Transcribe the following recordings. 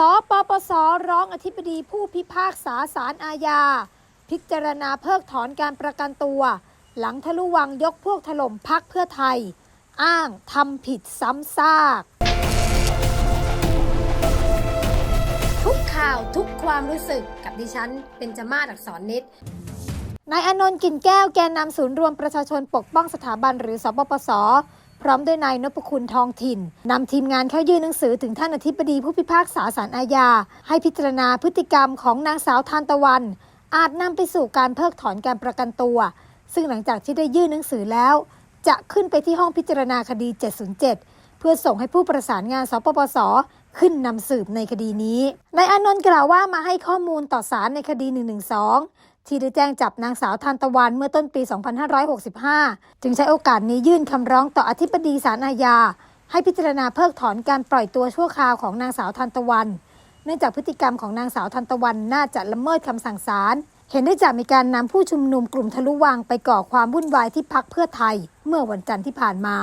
ปปส ร้องอธิบดีผู้พิพากษาศาลอาญา พิจารณาเพิกถอนการประกันตัว หลังทะลุวังยกพวกถล่มพักเพื่อไทย อ้างทำผิดซ้ำซาก ทุกข่าวทุกความรู้สึกกับดิฉันเป็นจมาศอักษรนิดนายอานนท์กลิ่นแก้วแกนนำศูนย์รวมประชาชนปกป้องสถาบันหรือสปปส พร้อมด้วยนายนพคุณทองถิ่นนำทีมงานเข้ายื่นหนังสือถึงท่านอธิบดีผู้พิพากษาศาลอาญา ให้พิจารณาพฤติกรรมของนางสาวทานตะวัน อาจนำไปสู่การเพิกถอนการประกันตัว ซึ่งหลังจากที่ได้ยื่นหนังสือแล้ว จะขึ้นไปที่ห้องพิจารณาคดี 707 เพื่อส่งให้ผู้ประสานงานสปปสขึ้นนำสืบในคดีนี้นายอนนท์กล่าวว่ามาให้ข้อมูลต่อศาลในคดี 112 ที่ได้แจ้งจับนางสาวทานตะวันเมื่อต้นปี 2565 จึงใช้โอกาสนี้ยื่นคำร้องต่ออธิบดีศาลอาญา ให้พิจารณาเพิกถอนการปล่อยตัวชั่วคราวของนางสาวทานตะวัน เนื่องจากพฤติกรรมของนางสาวทันตะวันน่าจะละเมิดคำสั่งศาลเห็นได้จากมีการนำผู้ชุมนุมกลุ่มทะลุวังไปก่อความวุ่นวายที่พักเพื่อไทย เมื่อวันจันทร์ที่ผ่านมา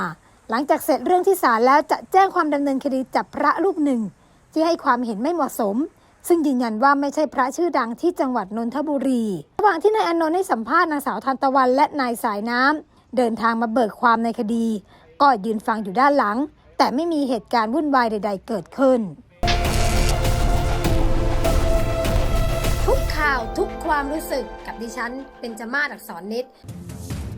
หลังจากเสร็จเรื่องที่ศาลแล้วจะแจ้งความดำเนินคดีจับพระรูปหนึ่ง ที่ให้ความเห็นไม่เหมาะสม ซึ่งยืนยันว่าไม่ใช่พระชื่อดังที่จังหวัดนนทบุรี ระหว่างที่นายอนนท์ให้สัมภาษณ์นางสาวทันตะวันและนายสายน้ำเดินทางมาเบิกความในคดี ก็ยืนฟังอยู่ด้านหลัง แต่ไม่มีเหตุการณ์วุ่นวายใด ๆ เกิดขึ้น ทุกข่าวทุกความรู้สึกกับดิฉันเป็นจมาศอักษรนิด